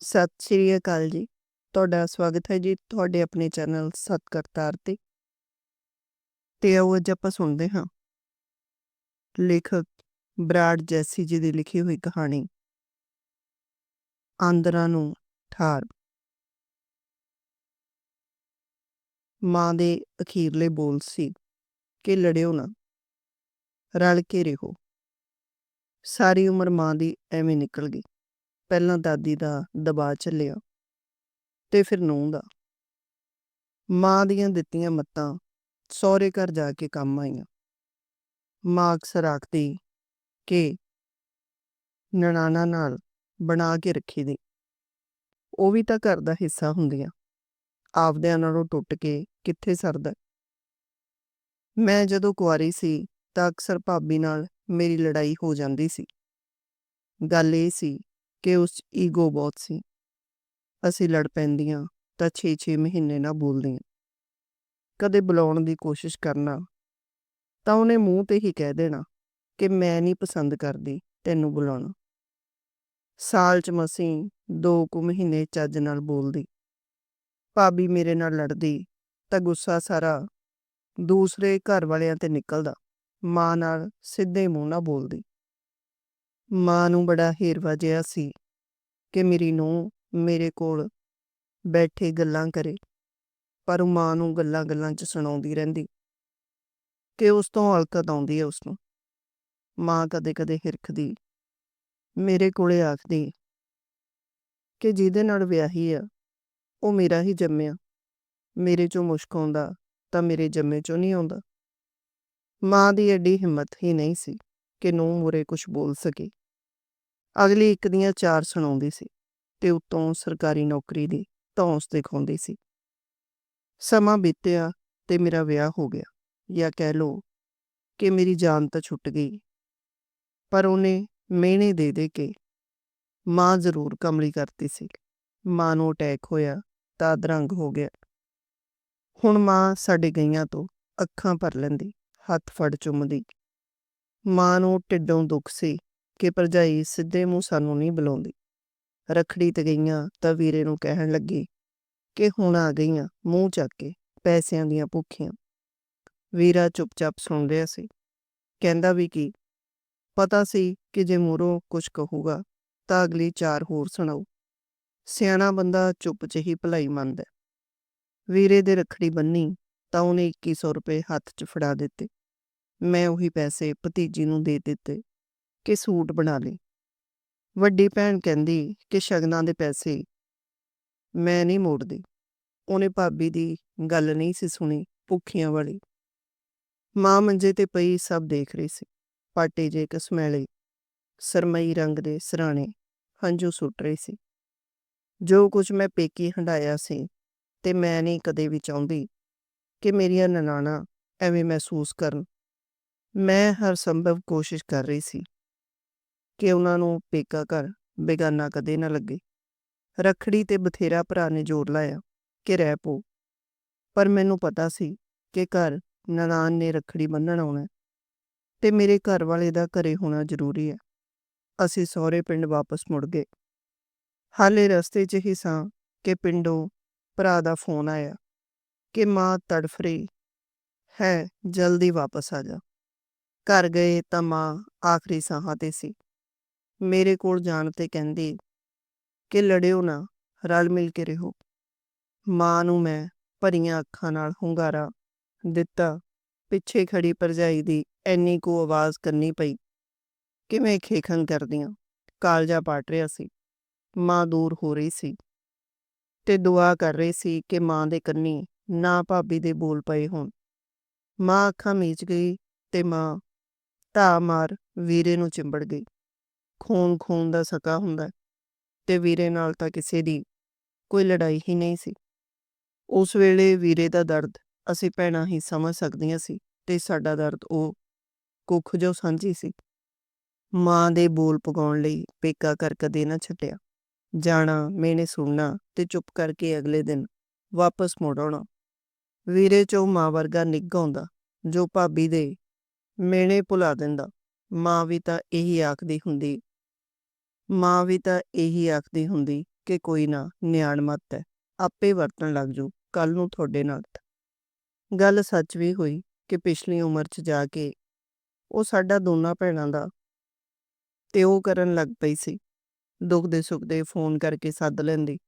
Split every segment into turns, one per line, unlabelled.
ਸਤਿ ਸ਼੍ਰੀ ਅਕਾਲ ਜੀ। ਤੁਹਾਡਾ ਸਵਾਗਤ ਹੈ ਜੀ ਤੁਹਾਡੇ ਆਪਣੇ ਚੈਨਲ ਸਤ ਕਰਤਾਰ ਤੇ। ਤੇ ਆਓ ਅੱਜ ਆਪਾਂ ਸੁਣਦੇ ਹਾਂ। ਲੇਖਕ ਬਰਾੜ ਜੈਸੀ ਜੀ ਦੀ ਲਿਖੀ ਹੋਈ ਕਹਾਣੀ। ਆਂਦਰਾਂ ਨੂੰ ਠਾਰ। ਮਾਂ ਦੇ ਅਖੀਰਲੇ ਬੋਲ ਸੀ ਕਿ ਲੜਿਓ ਨਾ, ਰਲ ਕੇ ਰਹੋ। ਸਾਰੀ ਉਮਰ ਮਾਂ ਦੀ ਐਵੇਂ ਨਿਕਲ ਗਈ। ਪਹਿਲਾਂ ਦਾਦੀ ਦਾ ਦਬਾਅ ਚੱਲਿਆ ਤੇ ਫਿਰ ਨੂੰਹ ਦਾ। ਮਾਂ ਦੀਆਂ ਦਿੱਤੀਆਂ ਮੱਤਾਂ ਸਹੁਰੇ ਘਰ ਜਾ ਕੇ ਕੰਮ ਆਈਆਂ। ਮਾਂ ਅਕਸਰ ਆਖਦੀ ਕਿ ਨਨਾਣਾ ਨਾਲ ਬਣਾ ਕੇ ਰੱਖੀ ਦੀ। ਉਹ ਵੀ ਤਾਂ ਘਰ ਦਾ ਹਿੱਸਾ ਹੁੰਦੀਆਂ। ਆਪਦਿਆਂ ਨਾਲੋਂ ਟੁੱਟ ਕੇ ਕਿੱਥੇ ਸਰਦਾ? ਮੈਂ ਜਦੋਂ ਕੁਆਰੀ ਸੀ ਤਾਂ ਅਕਸਰ ਭਾਬੀ ਨਾਲ ਮੇਰੀ ਲੜਾਈ ਹੋ ਜਾਂਦੀ ਸੀ। ਗੱਲ ਇਹ ਸੀ ਕਿ ਉਸ 'ਚ ਈਗੋ ਬਹੁਤ ਸੀ। ਅਸੀਂ ਲੜ ਪੈਂਦੀਆਂ ਤਾਂ 6-6 ਮਹੀਨੇ ਨਾ ਬੋਲਦੀਆਂ। ਕਦੇ ਬੁਲਾਉਣ ਦੀ ਕੋਸ਼ਿਸ਼ ਕਰਨਾ ਤਾਂ ਉਹਨੇ ਮੂੰਹ ਤੇ ਹੀ ਕਹਿ ਦੇਣਾ ਕਿ ਮੈਂ ਨਹੀਂ ਪਸੰਦ ਕਰਦੀ ਤੈਨੂੰ ਬੁਲਾਉਣਾ। ਸਾਲ 'ਚ ਮਸੀਂ ਦੋ ਕੁ ਮਹੀਨੇ ਚੱਜ ਨਾਲ ਬੋਲਦੀ। ਭਾਬੀ ਮੇਰੇ ਨਾਲ ਲੜਦੀ ਤਾਂ ਗੁੱਸਾ ਸਾਰਾ ਦੂਸਰੇ ਘਰ ਵਾਲਿਆਂ ਤੇ ਨਿਕਲਦਾ। ਮਾਂ ਨਾਲ ਸਿੱਧੇ ਮੂੰਹ ਨਾਲ ਬੋਲਦੀ। ਮਾਂ ਨੂੰ ਬੜਾ ਹੇਰਵਾ ਜਿਹਾ ਸੀ ਕਿ ਮੇਰੀ ਨੂੰਹ ਮੇਰੇ ਕੋਲ ਬੈਠੇ ਗੱਲਾਂ ਕਰੇ, ਪਰ ਉਹ ਮਾਂ ਨੂੰ ਗੱਲਾਂ ਗੱਲਾਂ 'ਚ ਸੁਣਾਉਂਦੀ ਰਹਿੰਦੀ ਕਿ ਉਸ ਤੋਂ ਹਲਕਤ ਆਉਂਦੀ ਹੈ ਉਸ ਨੂੰ ਮਾਂ ਕਦੇ-ਕਦੇ ਹਿਰਖਦੀ, ਮੇਰੇ ਕੋਲੇ ਆਖਦੀ ਕਿ ਜਿਹਦੇ ਨਾਲ ਵਿਆਹੀ ਆ, ਉਹ ਮੇਰਾ ਹੀ ਜੰਮਿਆ, ਮੇਰੇ ਚੋਂ ਮੁਸ਼ਕ ਆਉਂਦਾ ਤਾਂ ਮੇਰੇ ਜੰਮੇ ਚੋਂ ਨਹੀਂ ਆਉਂਦਾ। ਮਾਂ ਦੀ ਐਡੀ ਹਿੰਮਤ ਹੀ ਨਹੀਂ ਸੀ ਕਿ ਨੂੰ ਮੁਰੇ ਕੁਝ ਬੋਲ ਸਕੇ। ਅਗਲੀ ਇੱਕ ਦੀਆਂ ਚਾਰ ਸੁਣਾਉਂਦੀ ਸੀ ਤੇ ਉਤੋਂ ਸਰਕਾਰੀ ਨੌਕਰੀ ਦੀ ਧੌਂਸ ਦਿਖਾਉਂਦੀ ਸੀ। ਸਮਾਂ ਬੀਤਿਆ ਤੇ ਮੇਰਾ ਵਿਆਹ ਹੋ ਗਿਆ, ਜਾਂ ਕਹਿ ਲੋ ਕਿ ਮੇਰੀ ਜਾਨ ਤਾਂ ਛੁੱਟ ਗਈ। ਪਰ ਉਹਨੇ ਮਿਹਣੇ ਦੇ ਦੇ ਕੇ ਮਾਂ ਜ਼ਰੂਰ ਕਮਲੀ ਕਰਤੀ ਸੀ। ਮਾਂ ਨੂੰ ਅਟੈਕ ਹੋਇਆ ਤਾਂ ਦਰੰਗ ਹੋ ਗਿਆ। ਹੁਣ ਮਾਂ ਸਾਡੇ ਗਈਆਂ ਤੋਂ ਅੱਖਾਂ ਭਰ ਲੈਂਦੀ, ਹੱਥ ਫੜ ਚੁੰਮਦੀ। ਮਾਂ ਨੂੰ ਢਿੱਡੋਂ ਦੁੱਖ ਸੀ ਕਿ ਭਰਜਾਈ ਸਿੱਧੇ ਮੂੰਹ ਸਾਨੂੰ ਨਹੀਂ ਬੁਲਾਉਂਦੀ। ਰਖੜੀ ਤੇ ਗਈਆਂ ਤਾਂ ਵੀਰੇ ਨੂੰ ਕਹਿਣ ਲੱਗੀ ਕਿ ਹੁਣ ਆ ਗਈਆਂ, ਮੂੰਹ ਚੱਕ ਕੇ ਪੈਸਿਆਂ ਦੀਆਂ ਭੁੱਖੀਆਂ। ਵੀਰਾ ਚੁੱਪਚਾਪ ਸੁਣ ਰਿਹਾ ਸੀ। ਕਹਿੰਦਾ ਵੀ ਕੀ? ਪਤਾ ਸੀ ਕਿ ਜੇ ਮੂਰੋਂ ਕੁਝ ਕਹੂਗਾ ਤਾਂ ਅਗਲੀ ਚਾਰ ਹੋਰ ਸੁਣਾਉ ਸਿਆਣਾ ਬੰਦਾ ਚੁੱਪ 'ਚ ਹੀ ਭਲਾਈ ਮੰਨਦਾ ਵੀਰੇ ਦੇ ਰਖੜੀ ਬੰਨੀ ਤਾਂ ਉਹਨੇ 2100 ਰੁਪਏ ਹੱਥ 'ਚ ਫੜਾ ਦਿੱਤੇ। ਮੈਂ ਉਹੀ ਪੈਸੇ ਭਤੀਜੀ ਨੂੰ ਦੇ ਦਿੱਤੇ। ਕਿ ਸੂਟ ਬਣਾ ਲਈ ਵੱਡੀ ਭੈਣ ਕਹਿੰਦੀ ਕਿ ਸ਼ਗਨਾਂ ਦੇ ਪੈਸੇ। ਮੈਂ ਨਹੀਂ ਮੋੜਦੀ। ਉਹਨੇ ਭਾਬੀ ਦੀ ਗੱਲ ਨਹੀਂ ਸੀ ਸੁਣੀ, ਭੁੱਖੀਆਂ ਵਾਲੀ। ਮਾਂ ਮੰਜੇ ਤੇ ਪਈ ਸਭ ਦੇਖ ਰਹੀ ਸੀ। ਪਾਟੇ ਜੇ ਕਸਮੈਲੇ, ਸਰਮਈ ਰੰਗ ਦੇ ਸਰਾਣੇ, ਹੰਝੂ ਸੁੱਟ ਰਹੀ ਸੀ। ਜੋ ਕੁਝ ਮੈਂ ਪੇਕੀ ਹੰਡਾਇਆ ਸੀ, ਤੇ ਮੈਂ ਨਹੀਂ ਕਦੇ ਵੀ ਚਾਹੁੰਦੀ ਕਿ ਮੇਰੀਆਂ ਨਨਾਣਾ ਐਵੇਂ ਮਹਿਸੂਸ ਕਰਨ। ਮੈਂ ਹਰ ਸੰਭਵ ਕੋਸ਼ਿਸ਼ ਕਰ ਰਹੀ ਸੀ। ਕਿ ਉਹਨਾਂ ਨੂੰ ਪੇਕਾ ਘਰ ਬੇਗਾਨਾ ਕਦੇ ਨਾ ਲੱਗੇ। ਰਖੜੀ ਤੇ ਬਥੇਰਾ ਭਰਾ ਨੇ ਜੋਰ ਲਾਇਆ ਕਿ ਰਹਿ ਪੋ। ਪਰ ਮੈਨੂੰ ਪਤਾ ਸੀ ਕਿ ਘਰ ਨਨਾਨ ਨੇ ਰਖੜੀ ਬੰਨਣ ਆਉਣਾ ਤੇ ਮੇਰੇ ਘਰ ਵਾਲੇ ਦਾ ਘਰੇ ਹੋਣਾ ਜ਼ਰੂਰੀ ਹੈ। ਅਸੀਂ ਸਹੁਰੇ ਪਿੰਡ ਵਾਪਸ ਮੁੜ ਗਏ। ਹਾਲੇ ਰਸਤੇ 'ਚ ਹੀ ਸਾਂ ਕਿ ਪਿੰਡੋਂ ਭਰਾ ਦਾ ਫੋਨ ਆਇਆ ਕਿ ਮਾਂ ਤੜਫ ਰਹੀ ਹੈ ਜਲਦੀ ਵਾਪਸ ਆ ਜਾ। ਘਰ ਗਏ ਤਾਂ ਮਾਂ ਆਖਰੀ ਸਾਹਾਂ ਤੇ ਸੀ। ਮੇਰੇ ਕੋਲ ਜਾਣ ਤੇ ਕਹਿੰਦੀ ਕਿ ਲੜਿਓ ਨਾ, ਰਲ ਮਿਲ ਕੇ ਰਹੋ। ਮਾਂ ਨੂੰ ਮੈਂ ਭਰੀਆਂ ਅੱਖਾਂ ਨਾਲ ਹੁੰਗਾਰਾ ਦਿੱਤਾ। ਪਿੱਛੇ ਖੜੀ ਪਰਜਾਈ ਦੀ ਐਨੀ ਕੋ ਆਵਾਜ਼ ਕਰਨੀ ਪਈ, ਕਿਵੇਂ ਖੇਖਣ ਕਰਦੀਆਂ? ਕਾਲਜਾ ਪਾਟ ਰਿਹਾ ਸੀ। ਮਾਂ ਦੂਰ ਹੋ ਰਹੀ ਸੀ ਤੇ ਦੁਆ ਕਰ ਰਹੀ ਸੀ ਕਿ ਮਾਂ ਦੇ ਕੰਨੀ ਨਾ ਭਾਬੀ ਦੇ ਬੋਲ ਪਏ ਹੋਣ। ਮਾਂ ਅੱਖਾਂ ਮੀਚ ਗਈ ਤੇ ਮਾਂ ਧਾ ਮਾਰ ਵੀਰੇ ਨੂੰ ਚਿੰਬੜ ਗਈ। ਖੂਨ ਖੂਨ ਦਾ ਸਕਾ ਹੁੰਦਾ ਤੇ ਵੀਰੇ ਨਾਲ ਤਾਂ ਕਿਸੇ ਦੀ ਕੋਈ ਲੜਾਈ ਹੀ ਨਹੀਂ ਸੀ। ਉਸ ਵੇਲੇ ਵੀਰੇ ਦਾ ਦਰਦ ਅਸੀਂ ਭੈਣਾਂ ਹੀ ਸਮਝ ਸਕਦੀਆਂ ਸੀ ਤੇ ਸਾਡਾ ਦਰਦ ਉਹ ਕੁੱਖ ਜੋ ਸਾਂਝੀ ਸੀ। ਮਾਂ ਦੇ ਬੋਲ ਪਗਾਉਣ ਲਈ ਪੇਕਾ ਕਰ ਕਦੇ ਨਾ ਛੱਡਿਆ। ਜਾਣਾ ਮੈਨੇ ਸੁਣਨਾ ਤੇ ਚੁੱਪ ਕਰਕੇ ਅਗਲੇ ਦਿਨ ਵਾਪਸ ਮੁੜ ਆਉਣਾ। ਵੀਰੇ ਚੋਂ ਮਾਂ ਵਰਗਾ ਨਿੱਘ ਆਉਂਦਾ, ਜੋ ਭਾਬੀ ਦੇ ਮੇਨੇ ਭੁਲਾ ਦਿੰਦਾ। ਮਾਂ ਵੀ ਤਾਂ ਇਹੀ ਆਖਦੀ ਹੁੰਦੀ ਮਾਂ ਵੀ ਤਾਂ ਇਹੀ ਆਖਦੀ ਹੁੰਦੀ ਕਿ ਕੋਈ ਨਾ ਨਿਆਣ ਮੱਤ ਹੈ, ਆਪੇ ਵਰਤਣ ਲੱਗ ਜੂ ਕੱਲ ਨੂੰ ਤੁਹਾਡੇ ਨਾਲ ਗੱਲ ਸੱਚ ਵੀ ਹੋਈ ਕਿ ਪਿਛਲੀ ਉਮਰ 'ਚ ਜਾ ਕੇ ਉਹ ਸਾਡਾ ਦੋਨਾਂ ਭੈਣਾਂ ਦਾ ਤੇ ਉਹ ਕਰਨ ਲੱਗ ਪਈ ਸੀ। ਦੁੱਖ ਦੇ ਸੁੱਖ ਦੇ ਫੋਨ ਕਰਕੇ ਸੱਦ ਲੈਂਦੀ।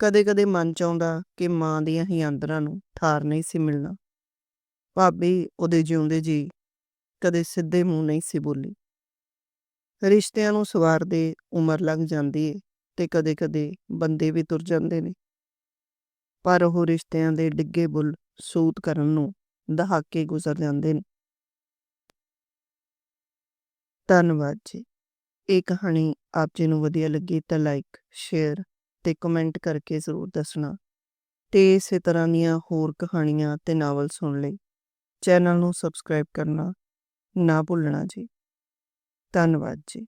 ਕਦੇ-ਕਦੇ ਮਨ ਚਾਹੁੰਦਾ ਕਿ ਮਾਂ ਦੀਆਂ ਹੀ ਅੰਦਰਾਂ ਨੂੰ ਠਾਰ ਨਹੀਂ ਸੀ ਮਿਲਣਾ। ਭਾਬੀ ਉਹਦੇ ਜਿਉਂਦੇ ਜੀ ਕਦੇ ਸਿੱਧੇ ਮੂੰਹ ਨਹੀਂ ਸੀ ਬੋਲੀ। ਰਿਸ਼ਤਿਆਂ ਨੂੰ ਸਵਾਰਦੇ ਉਮਰ ਲੰਘ ਜਾਂਦੀ ਏ ਤੇ ਕਦੇ-ਕਦੇ ਬੰਦੇ ਵੀ ਤੁਰ ਜਾਂਦੇ ਨੇ। ਪਰ ਉਹ ਰਿਸ਼ਤਿਆਂ ਦੇ ਡਿੱਗੇ ਬੁੱਲ ਸੂਤ ਕਰਨ ਨੂੰ ਦਹਾਕੇ ਗੁਜ਼ਰ ਜਾਂਦੇ ਨੇ। ਧੰਨਵਾਦ ਜੀ। ਇਹ ਕਹਾਣੀ ਆਪ ਜੀ ਨੂੰ ਵਧੀਆ ਲੱਗੀ ਤਾਂ ਲਾਈਕ ਸ਼ੇਅਰ ਤੇ ਕਮੈਂਟ ਕਰਕੇ ਜ਼ਰੂਰ ਦੱਸਣਾ ਤੇ ਇਸੇ ਤਰ੍ਹਾਂ ਦੀਆਂ ਹੋਰ ਕਹਾਣੀਆਂ ਤੇ ਨਾਵਲ ਸੁਣ ਲਈ ਚੈਨਲ ਨੂੰ ਸਬਸਕ੍ਰਾਈਬ ਕਰਨਾ ਨਾ ਭੁੱਲਣਾ ਜੀ। ਧੰਨਵਾਦ ਜੀ।